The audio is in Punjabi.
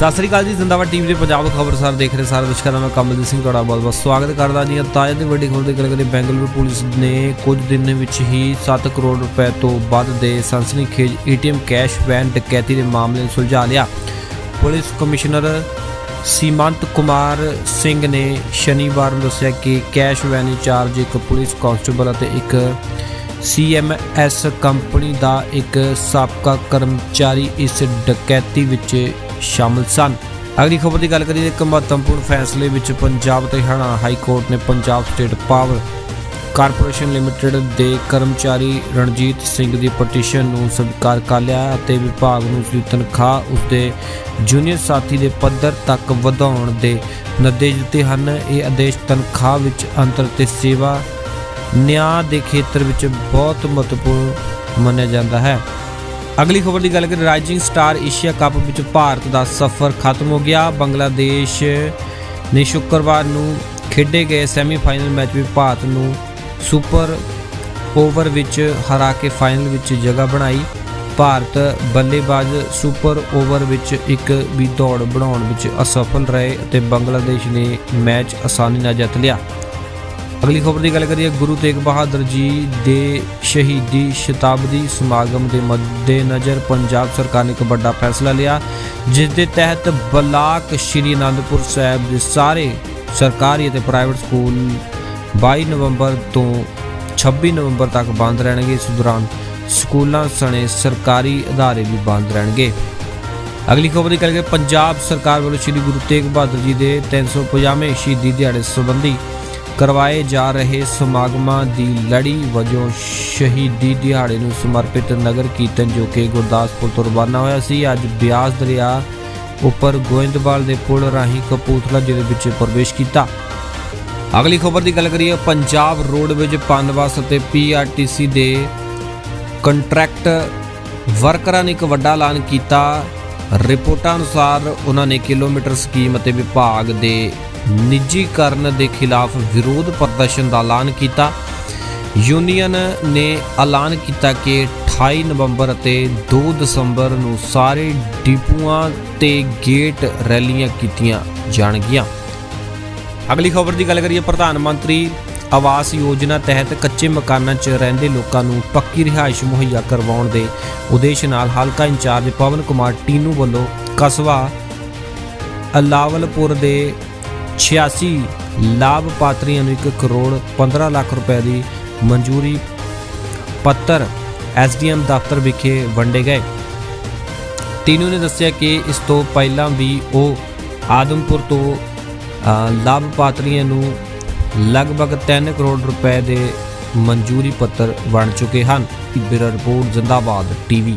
ਸਤਿ ਸ੍ਰੀ ਅਕਾਲ ਜੀ, ਜ਼ਿੰਦਾਬਾਦ ਟੀਵੀ ਦੇ ਪੰਜਾਬ ਖਬਰਸਾਰ ਦੇਖ ਰਹੇ ਸਾਰੇ ਦਰਸ਼ਕਾਂ ਦਾ ਮੈਂ ਕਮਲਜੀਤ ਸਿੰਘ ਤੁਹਾਡਾ ਬਹੁਤ ਬਹੁਤ ਸਵਾਗਤ ਕਰਦਾ ਜੀ। ਤਾਜ਼ਾ ਤੇ ਵੱਡੀ ਖਬਰ ਦੀ ਗੱਲ ਕਰੀਏ, ਬੈਂਗਲੁਰੂ ਪੁਲਿਸ ਨੇ ਕੁਝ ਦਿਨ ਵਿੱਚ ਹੀ 7 ਕਰੋੜ ਰੁਪਏ ਤੋਂ ਵੱਧ ਦੇ ਸਨਸਨੀਖੇਜ ਏਟੀਐਮ ਕੈਸ਼ ਵੈਨ ਡਕੈਤੀ ਦੇ ਮਾਮਲੇ ਨੂੰ ਸੁਲਝਾ ਲਿਆ। ਪੁਲਿਸ ਕਮਿਸ਼ਨਰ ਸੀਮੰਤ ਕੁਮਾਰ ਸਿੰਘ ਨੇ ਸ਼ਨੀਵਾਰ ਨੂੰ ਦੱਸਿਆ ਕਿ ਕੈਸ਼ ਵੈਨ ਇੰਚਾਰਜ ਇੱਕ ਪੁਲਿਸ ਕਾਂਸਟੇਬਲ ਅਤੇ ਇੱਕ ਸੀਐਮਐਸ ਕੰਪਨੀ ਦਾ ਇੱਕ ਸਾਬਕਾ ਕਰਮਚਾਰੀ ਇਸ ਡਕੈਤੀ ਵਿੱਚ ਸ਼ਾਮਲ ਸਨ। ਅਗਲੀ ਖਬਰ ਦੀ ਗੱਲ ਕਰੀਏ, ਇੱਕ ਮਹੱਤਵਪੂਰਨ ਫੈਸਲੇ ਵਿੱਚ ਪੰਜਾਬ ਤੇ ਹਰਿਆਣਾ ਹਾਈ ਕੋਰਟ ਨੇ Punjab state power corporation limited ਦੇ ਕਰਮਚਾਰੀ ਰਣਜੀਤ ਸਿੰਘ ਦੀ ਪਟੀਸ਼ਨ ਨੂੰ ਸਵੀਕਾਰ ਕਰ ਲਿਆ ਅਤੇ ਵਿਭਾਗ ਨੂੰ ਉਸ ਦੀ ਤਨਖਾਹ ਉਸਦੇ ਜੂਨੀਅਰ ਸਾਥੀ ਦੇ ਪੱਧਰ ਤੱਕ ਵਧਾਉਣ ਦੇ ਨਿਰਦੇਸ਼ ਦਿੱਤੇ ਹਨ। ਇਹ ਆਦੇਸ਼ ਤਨਖਾਹ ਵਿੱਚ ਅੰਤਰ ਤੇ ਸੇਵਾ ਨਿਆਂ ਦੇ ਖੇਤਰ ਵਿੱਚ ਬਹੁਤ ਮਹੱਤਵਪੂਰਨ ਮੰਨਿਆ ਜਾਂਦਾ ਹੈ। ਅਗਲੀ ਖਬਰ ਦੀ ਗੱਲ ਕਰੀਏ, ਰਾਈਜ਼ਿੰਗ ਸਟਾਰ ਏਸ਼ੀਆ ਕੱਪ ਵਿੱਚ ਭਾਰਤ ਦਾ ਸਫ਼ਰ ਖਤਮ ਹੋ ਗਿਆ। ਬੰਗਲਾਦੇਸ਼ ਨੇ ਸ਼ੁੱਕਰਵਾਰ ਨੂੰ ਖੇਡੇ ਗਏ ਸੈਮੀਫਾਈਨਲ ਮੈਚ ਵਿੱਚ ਭਾਰਤ ਨੂੰ ਸੁਪਰ ਓਵਰ ਵਿੱਚ ਹਰਾ ਕੇ ਫਾਈਨਲ ਵਿੱਚ ਜਗ੍ਹਾ ਬਣਾਈ। ਭਾਰਤ ਬੱਲੇਬਾਜ਼ ਸੁਪਰ ਓਵਰ ਵਿੱਚ ਇੱਕ ਵੀ ਦੌੜ ਬਣਾਉਣ ਵਿੱਚ ਅਸਫਲ ਰਹੇ ਅਤੇ ਬੰਗਲਾਦੇਸ਼ ਨੇ ਮੈਚ ਆਸਾਨੀ ਨਾਲ ਜਿੱਤ ਲਿਆ। ਅਗਲੀ ਖਬਰ ਦੀ ਗੱਲ ਕਰੀਏ, ਗੁਰੂ ਤੇਗ ਬਹਾਦਰ ਜੀ ਦੇ ਸ਼ਹੀਦੀ ਸ਼ਤਾਬਦੀ ਸਮਾਗਮ ਦੇ ਮੱਦੇਨਜ਼ਰ ਪੰਜਾਬ ਸਰਕਾਰ ਨੇ ਇੱਕ ਵੱਡਾ ਫੈਸਲਾ ਲਿਆ, ਜਿਸ ਦੇ ਤਹਿਤ ਬਲਾਕ ਸ਼੍ਰੀ ਅਨੰਦਪੁਰ ਸਾਹਿਬ ਦੇ ਸਾਰੇ ਸਰਕਾਰੀ ਅਤੇ ਪ੍ਰਾਈਵੇਟ ਸਕੂਲ 22 ਨਵੰਬਰ ਤੋਂ 26 ਨਵੰਬਰ ਤੱਕ ਬੰਦ ਰਹਿਣਗੇ। ਇਸ ਦੌਰਾਨ ਸਕੂਲਾਂ ਸਣੇ ਸਰਕਾਰੀ ਅਦਾਰੇ ਵੀ ਬੰਦ ਰਹਿਣਗੇ। ਅਗਲੀ ਖਬਰ ਦੀ ਗੱਲ ਕਰੀਏ, ਪੰਜਾਬ ਸਰਕਾਰ ਵੱਲੋਂ ਸ਼੍ਰੀ ਗੁਰੂ ਤੇਗ ਬਹਾਦਰ ਜੀ ਦੇ 350ਵੇਂ ਸ਼ਹੀਦੀ ਦਿਹਾੜੇ ਸੰਬੰਧੀ ਕਰਵਾਏ ਜਾ ਰਹੇ ਸਮਾਗਮਾਂ ਦੀ ਲੜੀ ਵਜੋਂ ਸ਼ਹੀਦੀ ਦਿਹਾੜੇ ਨੂੰ ਸਮਰਪਿਤ ਨਗਰ ਕੀਰਤਨ ਜੋ ਕਿ ਗੁਰਦਾਸਪੁਰ ਤੋਂ ਰਵਾਨਾ ਹੋਇਆ ਸੀ। ਅੱਜ ਬਿਆਸ ਦਰਿਆ ਉੱਪਰ ਗੋਇੰਦਵਾਲ ਦੇ ਪੁਲ ਰਾਹੀਂ ਕਪੂਰਥਲਾ ਜ਼ਿਲ੍ਹੇ ਵਿੱਚ ਪ੍ਰਵੇਸ਼ ਕੀਤਾ। ਅਗਲੀ ਖਬਰ ਦੀ ਗੱਲ ਕਰੀਏ, ਪੰਜਾਬ ਰੋਡਵੇਜ ਪਨਵਾਸ ਅਤੇ ਪੀਆਰਟੀਸੀ ਦੇ ਕੰਟਰੈਕਟ ਵਰਕਰਾਂ ਨੇ ਇੱਕ ਵੱਡਾ ਐਲਾਨ ਕੀਤਾ। ਰਿਪੋਰਟਾਂ ਅਨੁਸਾਰ ਉਹਨਾਂ ਨੇ ਕਿਲੋਮੀਟਰ ਸਕੀਮ ਅਤੇ ਵਿਭਾਗ ਦੇ ਨਿੱਜੀਕਰਨ ਦੇ ਖਿਲਾਫ ਵਿਰੋਧ ਪ੍ਰਦਰਸ਼ਨ ਦਾ ਐਲਾਨ ਕੀਤਾ। ਯੂਨੀਅਨ ਨੇ ਐਲਾਨ ਕੀਤਾ ਕਿ 28 ਨਵੰਬਰ ਅਤੇ 2 ਦਸੰਬਰ ਨੂੰ ਸਾਰੇ ਡਿਪੂਆਂ ਤੇ ਗੇਟ ਰੈਲੀਆਂ ਕੀਤੀਆਂ ਜਾਣਗੀਆਂ। ਅਗਲੀ ਖਬਰ ਦੀ ਗੱਲ ਕਰੀਏ, ਪ੍ਰਧਾਨ ਮੰਤਰੀ ਆਵਾਸ ਯੋਜਨਾ ਤਹਿਤ ਕੱਚੇ ਮਕਾਨਾਂ 'ਚ ਰਹਿੰਦੇ ਲੋਕਾਂ ਨੂੰ ਪੱਕੀ ਰਿਹਾਇਸ਼ ਮੁਹੱਈਆ ਕਰਵਾਉਣ ਦੇ ਉਦੇਸ਼ ਨਾਲ ਹਲਕਾ ਇੰਚਾਰਜ ਪਵਨ ਕੁਮਾਰ ਟੀਨੂ ਵੱਲੋਂ ਕਸਬਾ ਅਲਾਵਲਪੁਰ ਦੇ 86 ਲਾਭਪਾਤਰੀਆਂ ਨੂੰ 1 ਕਰੋੜ 15 ਲੱਖ ਰੁਪਏ ਦੀ ਮਨਜ਼ੂਰੀ ਪੱਤਰ ਐਸਡੀਐਮ ਦਫ਼ਤਰ ਵਿਖੇ ਵੰਡੇ ਗਏ। ਤੀਨੂ ਨੇ ਦੱਸਿਆ ਕਿ ਇਸ ਤੋਂ ਪਹਿਲਾਂ ਵੀ ਉਹ ਆਦਮਪੁਰ ਤੋਂ ਲਾਭਪਾਤਰੀਆਂ ਨੂੰ ਲਗਭਗ 3 ਕਰੋੜ ਰੁਪਏ ਦੇ ਮਨਜ਼ੂਰੀ ਪੱਤਰ ਵੰਡ ਚੁੱਕੇ ਹਨ। Bureau report, Zindabad TV.